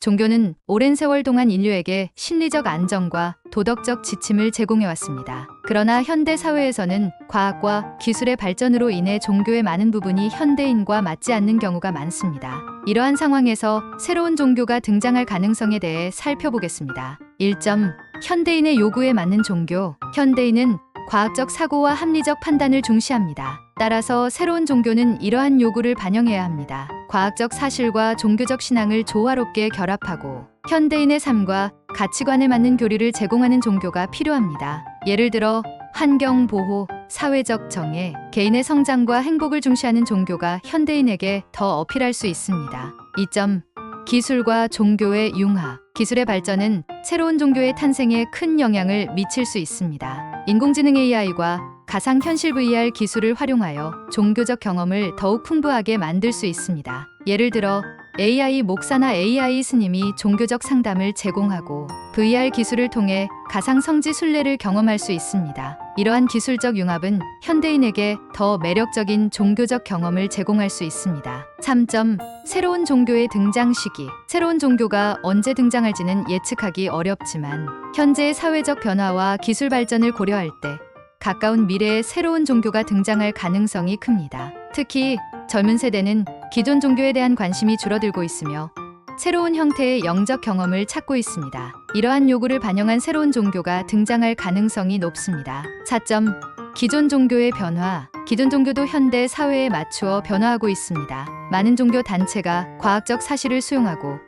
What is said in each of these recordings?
종교는 오랜 세월 동안 인류에게 심리적 안정과 도덕적 지침을 제공해왔습니다. 그러나 현대 사회에서는 과학과 기술의 발전으로 인해 종교의 많은 부분이 현대인과 맞지 않는 경우가 많습니다. 이러한 상황에서 새로운 종교가 등장할 가능성에 대해 살펴보겠습니다. 1점. 현대인의 요구에 맞는 종교. 현대인은 과학적 사고와 합리적 판단을 중시합니다. 따라서 새로운 종교는 이러한 요구를 반영해야 합니다. 과학적 사실과 종교적 신앙을 조화롭게 결합하고 현대인의 삶과 가치관에 맞는 교리를 제공하는 종교가 필요합니다. 예를 들어 환경 보호, 사회적 정의, 개인의 성장과 행복을 중시하는 종교가 현대인에게 더 어필할 수 있습니다. 2점 기술과 종교의 융화. 기술의 발전은 새로운 종교의 탄생에 큰 영향을 미칠 수 있습니다. 인공지능 AI과 가상현실 VR 기술을 활용하여 종교적 경험을 더욱 풍부하게 만들 수 있습니다. 예를 들어 AI 목사나 AI 스님이 종교적 상담을 제공하고 VR 기술을 통해 가상 성지 순례를 경험할 수 있습니다. 이러한 기술적 융합은 현대인에게 더 매력적인 종교적 경험을 제공할 수 있습니다. 3점 새로운 종교의 등장 시기. 새로운 종교가 언제 등장할지는 예측하기 어렵지만 현재의 사회적 변화와 기술 발전을 고려할 때 가까운 미래에 새로운 종교가 등장할 가능성이 큽니다. 특히 젊은 세대는 기존 종교에 대한 관심이 줄어들고 있으며 새로운 형태의 영적 경험을 찾고 있습니다. 이러한 요구를 반영한 새로운 종교가 등장할 가능성이 높습니다. 4점 기존 종교의 변화. 기존 종교도 현대 사회에 맞추어 변화하고 있습니다. 많은 종교 단체가 과학적 사실을 수용하고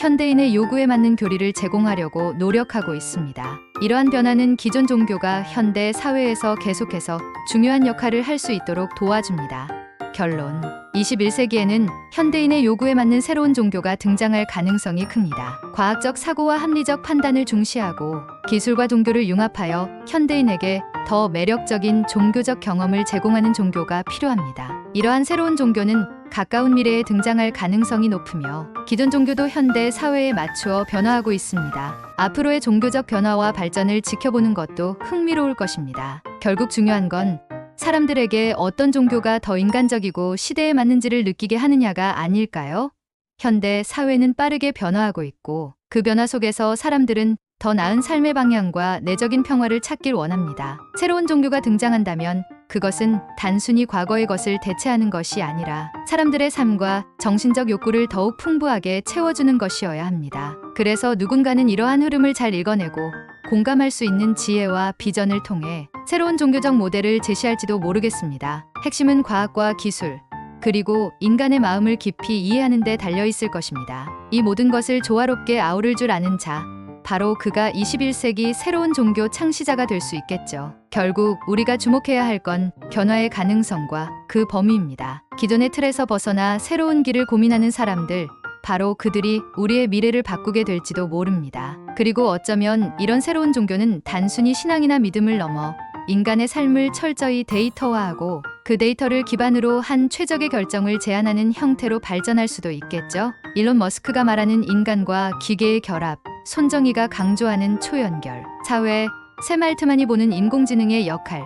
현대인의 요구에 맞는 교리를 제공하려고 노력하고 있습니다. 이러한 변화는 기존 종교가 현대 사회에서 계속해서 중요한 역할을 할 수 있도록 도와줍니다. 결론 21세기에는 현대인의 요구에 맞는 새로운 종교가 등장할 가능성이 큽니다. 과학적 사고와 합리적 판단을 중시하고 기술과 종교를 융합하여 현대인에게 더 매력적인 종교적 경험을 제공하는 종교가 필요합니다. 이러한 새로운 종교는 가까운 미래에 등장할 가능성이 높으며 기존 종교도 현대 사회에 맞추어 변화하고 있습니다. 앞으로의 종교적 변화와 발전을 지켜보는 것도 흥미로울 것입니다. 결국 중요한 건 사람들에게 어떤 종교가 더 인간적이고 시대에 맞는지를 느끼게 하느냐가 아닐까요? 현대 사회는 빠르게 변화하고 있고 그 변화 속에서 사람들은 더 나은 삶의 방향과 내적인 평화를 찾길 원합니다. 새로운 종교가 등장한다면 그것은 단순히 과거의 것을 대체하는 것이 아니라 사람들의 삶과 정신적 욕구를 더욱 풍부하게 채워주는 것이어야 합니다. 그래서 누군가는 이러한 흐름을 잘 읽어내고 공감할 수 있는 지혜와 비전을 통해 새로운 종교적 모델을 제시할지도 모르겠습니다. 핵심은 과학과 기술, 그리고 인간의 마음을 깊이 이해하는 데 달려 있을 것입니다. 이 모든 것을 조화롭게 아우를 줄 아는 자, 바로 그가 21세기 새로운 종교 창시자가 될 수 있겠죠. 결국 우리가 주목해야 할 건 변화의 가능성과 그 범위입니다. 기존의 틀에서 벗어나 새로운 길을 고민하는 사람들, 바로 그들이 우리의 미래를 바꾸게 될지도 모릅니다. 그리고 어쩌면 이런 새로운 종교는 단순히 신앙이나 믿음을 넘어 인간의 삶을 철저히 데이터화하고 그 데이터를 기반으로 한 최적의 결정을 제안하는 형태로 발전할 수도 있겠죠. 일론 머스크가 말하는 인간과 기계의 결합, 손정희가 강조하는 초연결, 사회, 세말트만이 보는 인공지능의 역할,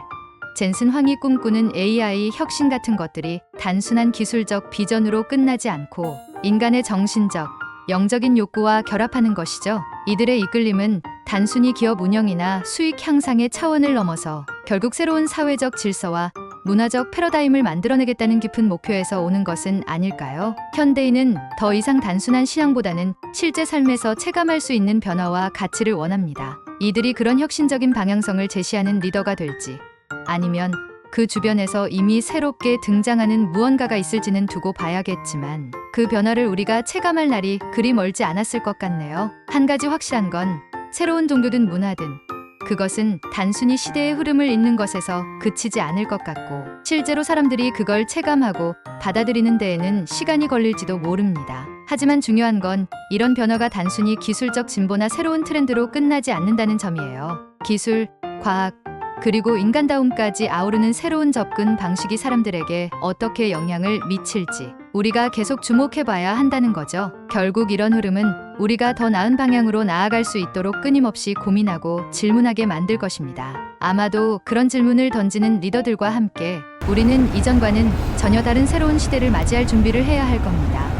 젠슨 황이 꿈꾸는 AI 혁신 같은 것들이 단순한 기술적 비전으로 끝나지 않고 인간의 정신적, 영적인 욕구와 결합하는 것이죠. 이들의 이끌림은 단순히 기업 운영이나 수익 향상의 차원을 넘어서 결국 새로운 사회적 질서와 문화적 패러다임을 만들어내겠다는 깊은 목표에서 오는 것은 아닐까요? 현대인은 더 이상 단순한 신앙보다는 실제 삶에서 체감할 수 있는 변화와 가치를 원합니다. 이들이 그런 혁신적인 방향성을 제시하는 리더가 될지 아니면 그 주변에서 이미 새롭게 등장하는 무언가가 있을지는 두고 봐야겠지만 그 변화를 우리가 체감할 날이 그리 멀지 않았을 것 같네요. 한 가지 확실한 건 새로운 종교든 문화든 그것은 단순히 시대의 흐름을 잇는 것에서 그치지 않을 것 같고 실제로 사람들이 그걸 체감하고 받아들이는 데에는 시간이 걸릴지도 모릅니다. 하지만 중요한 건 이런 변화가 단순히 기술적 진보나 새로운 트렌드로 끝나지 않는다는 점이에요. 기술, 과학, 그리고 인간다움까지 아우르는 새로운 접근 방식이 사람들에게 어떻게 영향을 미칠지 우리가 계속 주목해봐야 한다는 거죠. 결국 이런 흐름은 우리가 더 나은 방향으로 나아갈 수 있도록 끊임없이 고민하고 질문하게 만들 것입니다. 아마도 그런 질문을 던지는 리더들과 함께 우리는 이전과는 전혀 다른 새로운 시대를 맞이할 준비를 해야 할 겁니다.